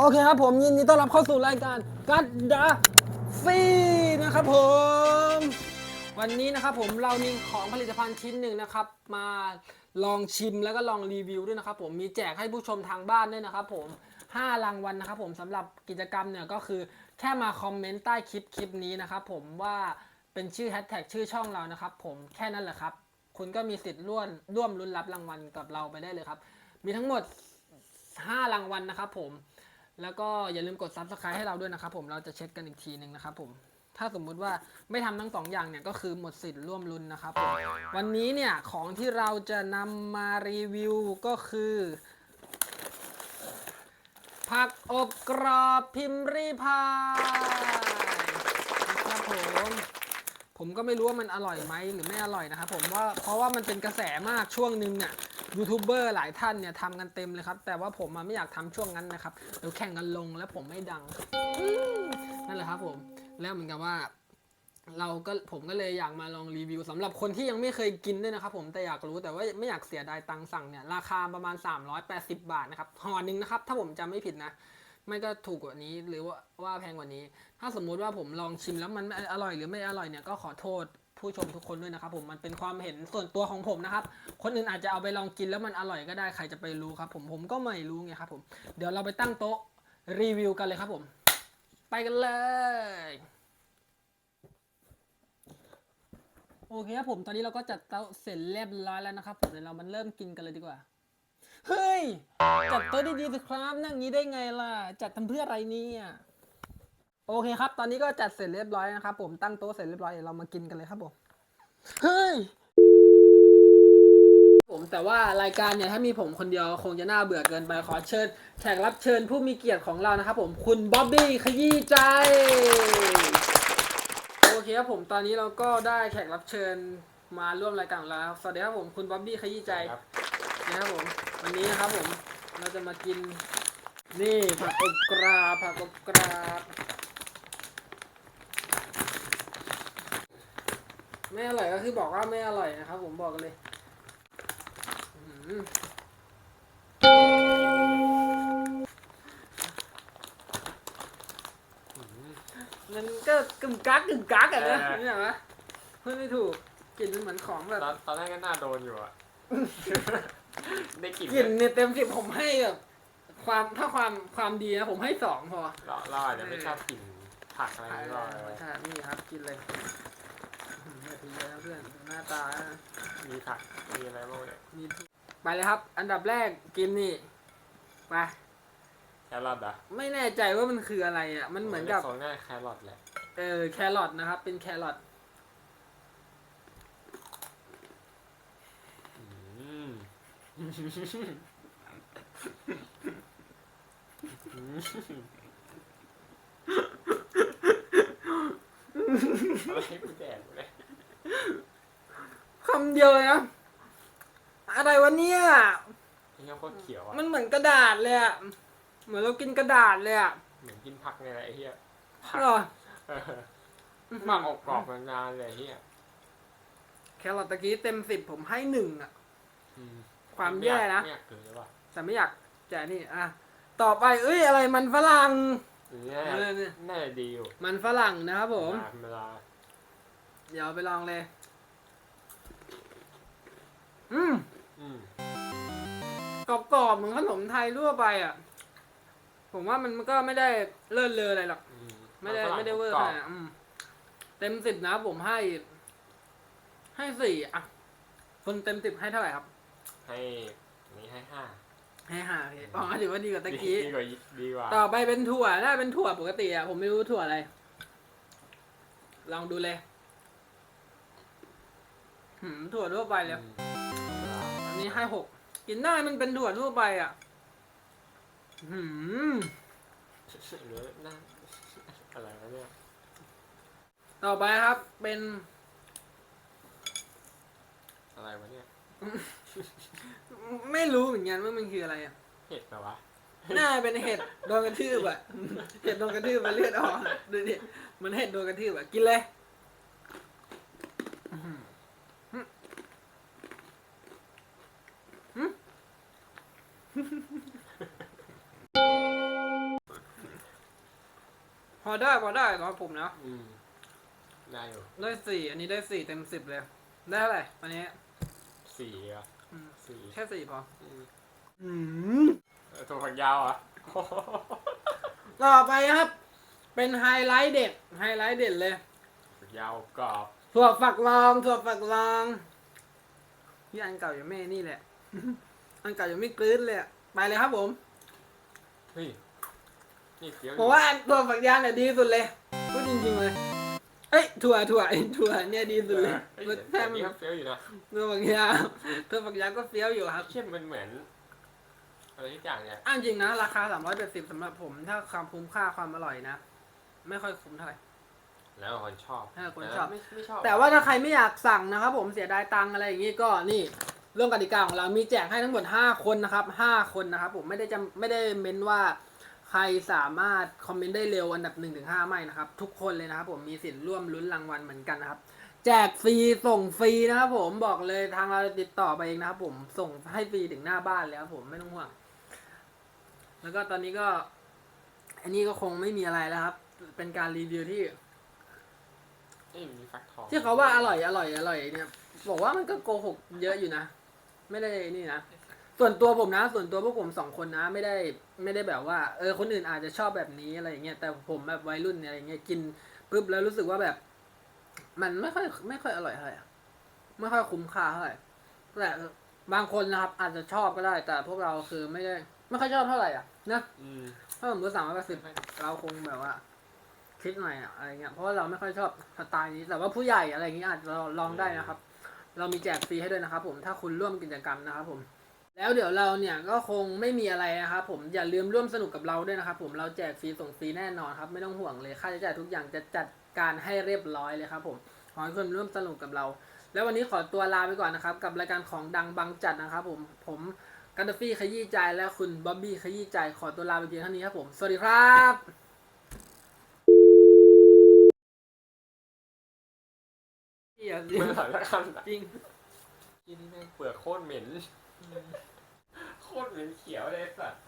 โอเคครับผมยินดีต้อนรับเข้าสู่รายการกัดดาฟีนะครับผม วันนี้นะครับผมเรามีของผลิตภัณฑ์ชิ้นหนึ่งนะครับ มาลองชิมแล้วก็ลองรีวิวด้วยนะครับผมมีแจกให้ผู้ชมทางบ้านด้วยนะครับผม5รางวัลนะครับผมสำหรับกิจกรรมเนี่ยก็คือแค่มาคอมเมนต์ใต้คลิปคลิปนี้นะครับผมว่าเป็นชื่อแฮชแท็กชื่อช่องเรานะครับผมแค่นั้นแหละครับ คุณก็มีสิทธิ์ร่วมร่วมลุ้นรับรางวัลกับเราไปได้เลยครับ มีทั้งหมด 5 รางวัลนะครับผม แล้วก็อย่าลืมกด subscribe ให้เราด้วยนะครับผมเราจะเช็คกันอีกทีหนึ่งนะครับผมถ้าสมมุติว่าไม่ทำทั้งสองอย่างเนี่ยก็คือหมดสิทธิ์ร่วมลุ้นนะครับผมวันนี้เนี่ยของที่เราจะนำมารีวิวก็คือผักอบกรอบพิมรีพายนะครับผม ผมก็ไม่รู้ว่ามันอร่อยไหมหรือไม่อร่อยนะครับผมว่าเพราะว่ามันเป็นกระแสมากช่วงหนึ่งเนี่ยยูทูบเบอร์หลายท่านเนี่ยทำกันเต็มเลยครับ แต่ว่าผมอะไม่อยากทำช่วงนั้นนะครับเดี๋ยวแข่งกันลงแล้วผมไม่ดังนั่นแหละครับผมแล้วเหมือนกับว่า เราก็ผมก็เลยอยากมาลองรีวิวสำหรับคนที่ยังไม่เคยกินด้วยนะครับผมแต่อยากรู้แต่ว่าไม่อยากเสียดายตังสั่งเนี่ยราคาประมาณ 380 บาทนะครับห่อหนึ่งนะครับถ้าผมจำไม่ผิดนะ ไม่ก็ถูกกว่านี้หรือว่าว่าแพงกว่านี้ ถ้าสมมุติว่าผมลองชิมแล้วมันอร่อยหรือไม่อร่อยเนี่ยก็ขอโทษผู้ชมทุกคนด้วยนะครับผมมันเป็นความเห็นส่วนตัวของผมนะครับ คนอื่นอาจจะเอาไปลองกินแล้วมันอร่อยก็ได้ใครจะไปรู้ครับ ผมผมก็ไม่รู้ไงครับผมเดี๋ยวเราไปตั้งโต๊ะรีวิวกันเลยครับผม ไปกันเลยโอเคครับผมตอนนี้เราก็จัดโต๊ะเสร็จเรียบร้อยแล้วนะครับผมเดี๋ยวเรามันเริ่มกินกันเลยดีกว่า เฮ้ย จัดโต๊ะดีๆสิครับนั่งงี้ได้ไงล่ะ จัดทำเพื่ออะไรเนี่ยโอเคครับ ตอนนี้ก็จัดเสร็จเรียบร้อยนะครับผมตั้งโต๊ะเสร็จเรียบร้อยเดี๋ยวเรามากินกันเลยครับผมเฮ้ย ผมแต่ว่ารายการเนี่ยถ้ามีผมคนเดียวคงจะน่าเบื่อเกินไปขอเชิญแขกรับเชิญผู้มีเกียรติของเรานะครับผมคุณบ๊อบบี้ขยี้ใจ โอเคครับผมตอนนี้เราก็ได้แขกรับเชิญมาร่วมรายการของเราสวัสดีครับผมคุณบ๊อบบี้ขยี้ใจครับนะครับผม วันนี้นะครับผมเราจะมากิน นี่ผักอบกราบผักอบกราบไม่อร่อยก็คือบอกว่าไม่อร่อยนะครับ ผมบอกกันเลยอื้อหือมันก็กึ่งกักกึ่งกักอะนะเออนี่เหรอพูดไม่ถูกกลิ่นมันเหมือนของแบบตอนตอนแรกก็น่าโดนอยู่อะ ได้กลิ่นกลิ่นเนี่ยเต็มสิบผมให้แบบความถ้าความความดีนะผมให้สองพอเราเราอาจจะไม่ชอบกลิ่นผักอะไรใช่นี่หรอกใช่นี่ครับกินเลยอื้อหือทีเดียวนะเพื่อนหน้าตานะมีผักมีอะไรบ้างเนี่ยมีไปเลยครับ อันดับแรกกินนี่ไปแครอทอะไม่แน่ใจว่ามันคืออะไรอะ มันเหมือนกับโซนง่ายแครอทแหละ เออแครอทนะครับ เป็นแครอท อืม อะไรให้กูแดกเลย คำเดียวเลยนะ อะไรวะเนี่ยนี่โคตรเขียวอะมันเหมือนกระดาษเลยอะเหมือนเรากินกระดาษเลยอะเหมือนกินผักไงไอ้เหี้ยเหรอเออหมักอบกรอบนานๆเลยไอ้เหี้ยแครอทตะกี้เต็มสิบผมให้หนึ่งอะอืม ความแย่นะไม่อยากเกินหรือเปล่าแต่ไม่อยากแจกนี่อะต่อไปเอ้ยอะไรมันฝรั่งอย่างเงี้ยเออเนี่ย น่าจะดีอยู่มันฝรั่งนะครับผมธรรมดาเดี๋ยวไปลองเลย อืมอืมกรอบๆเหมือนขนมไทยทั่วไปอะ ผมว่ามันก็ไม่ได้เลิศเลออะไรหรอก อืมไม่ได้ฝรั่งไม่ได้เวอร์กขบนาดนั้นอืมเต็มสิบนะผมให้ ให้สี่อะคนเต็มสิบให้เท่าไหร่ครับ ให้อันนี้ให้ห้าให้ห้าโอเคอ๋อถือว่าดีกว่าตะกี้ ดีกว่าดีกว่าต่อไปเป็นถั่วน่าเป็นถั่วปกติอะ ผมไม่รู้ถั่วอะไร ลองดูเลยหืมถั่วทั่วไปเลยอืมอันนี้ให้หกกินได้มันเป็นถั่วทั่วไปอะหืมหรือนั่นอะไรวะเนี่ย ต่อไปครับเป็น อะไรวะเนี่ย ไม่รู้เหมือนกันว่ามันคืออะไรอะ เห็ดเหรอวะน่าเป็นเห็ดโดนกระทืบอะ เห็ดโดนกระทืบมันเลือดออกอะดูดิมันเห็ดโดนกระทืบอะ กินเลยอื้อหือหืมพอได้พอได้สำหรับผมนะ อืมได้อยู่ได้สี่อันนี้ได้สี่เต็มสิบเลย ได้เท่าไหร่วันนี้ สี่อะอืมสี่แค่สี่พออืมอืมเออตัวฝักยาวอะ ต่อไปครับ เป็นไฮไลท์เด็ดไฮไลท์เด็ดเลยฝักยาวกรอบถั่วฝักรองถั่วฝักรองนี่อันเก่าอย่างแม่นี่แหละ อันเก่ายังไม่กลืนเลยอะไปเลยครับผมเฮ้ยนี่เฟี้ยวอผมยู่ว่าอันถั่วฝักยาวเนี่ยดีสุดเลยพูดจริงๆเลย เอ้ยถั่วถั่วไอ้ถั่วเนี่ยดีสุดเลยเฮ้ยรสแต่ชาอัตินมันนี้ก็เฟี้ยวอยู่นะถั่วฝักยาวถั่วฝักยาวก็เฟี้ยวอยู่ครับเข้มมันเหมือนอะไรทุกอย่างเนี่ยอ้างจริงนะราคา380สำหรับผม ถ้าความคุ้มค่าความอร่อยนะ ไม่ค่อยคุ้มเท่าไหร่ แล้วคนชอบเออคนชอบ ไม่ไม่ชอบแต่ว่าถ้าใครไม่อยากสั่งนะครับผมเสียดายตังค์อะไรอย่างงี้ก็นี่เรื่องกติกาของเรามีแจกให้ทั้งหมด 5 คนนะครับ5คนนะครับผมไม่ได้จำไม่ได้เม้นว่า ใครสามารถคอมเมนต์ได้เร็วอันดับ1นถึงหไม่นะครับ ทุกคนเลยนะครับผมมีสิทธิ์ร่วมลุ้นรางวัลเหมือนกันนะครับ แจกฟรีส่งฟรีนะครับผมบอกเลยทางเราติดต่อไปเองนะครับผมส่งให้ฟรีถึงหน้าบ้านแล้วผมไม่ต้องห่วงแล้วก็ตอนนี้ก็ อันนี้ก็คงไม่มีอะไรแล้วครับ เป็นการรีวิวที่เอ้ยมีฟักทองที่เขาว่าอร่อยอร่อยอร่อยเนี่ยบอกว่ามันก็โกหกเยอะอยู่นะ ไม่ได้นี่นะ ส่วนตัวผมนะ ส่วนตัวพวกผมสองคนนะ ไม่ได้ไม่ได้แบบว่า เออคนอื่นอาจจะชอบแบบนี้อะไรอย่างเงี้ยแต่ผมแบบวัยรุ่นเนี่ยอะไรเงี้ยกินปุ๊บแล้วรู้สึกว่าแบบ มันไม่ค่อยไม่ค่อยอร่อยเท่าไหร่ไม่ค่อยคุ้มค่าเท่าไหร่แต่บางคนนะครับ อาจจะชอบก็ได้ แต่พวกเราคือไม่ได้ ไม่ค่อยชอบเท่าไหร่อะนะถ้าผมรู้สามร้อยแปดสิบเราคงแบบว่าคิดหน่อยอะอะไรเงี้ยเพราะว่าเราไม่ค่อยชอบสไตล์นี้ แต่ว่าผู้ใหญ่อะไรเงี้ยอาจจะลองได้นะครับ เรามีแจกฟรีให้ด้วยนะครับ ผมถ้าคุณร่วมกิจกรรมนะครับ ผม แล้วเดี๋ยวเราเนี่ยก็คงไม่มีอะไรนะครับผมอย่าลืมร่วมสนุกกับเราด้วยนะครับผมเราแจกฟรีส่งฟรีแน่นอนครับไม่ต้องห่วงเลยค่าใช้จ่ายทุกอย่างจะจัดการให้เรียบร้อยเลยครับผมขอให้คุณร่วมสนุกกับเรา แล้ววันนี้ขอตัวลาไปก่อนนะครับกับรายการของดังบังจัดนะครับผมผมกันดฟี่ขยี้ใจและคุณบ๊อบบี้ขยี้ใจขอตัวลาไปเพียงเท่านี้ครับผมสวัสดีครับเหี้ยจริงเมื่อไหร่ละคำจริงที่นี่แม่งเปลือกโคตรเหม็น โคตรเหม็นเขียวเลยสัตว์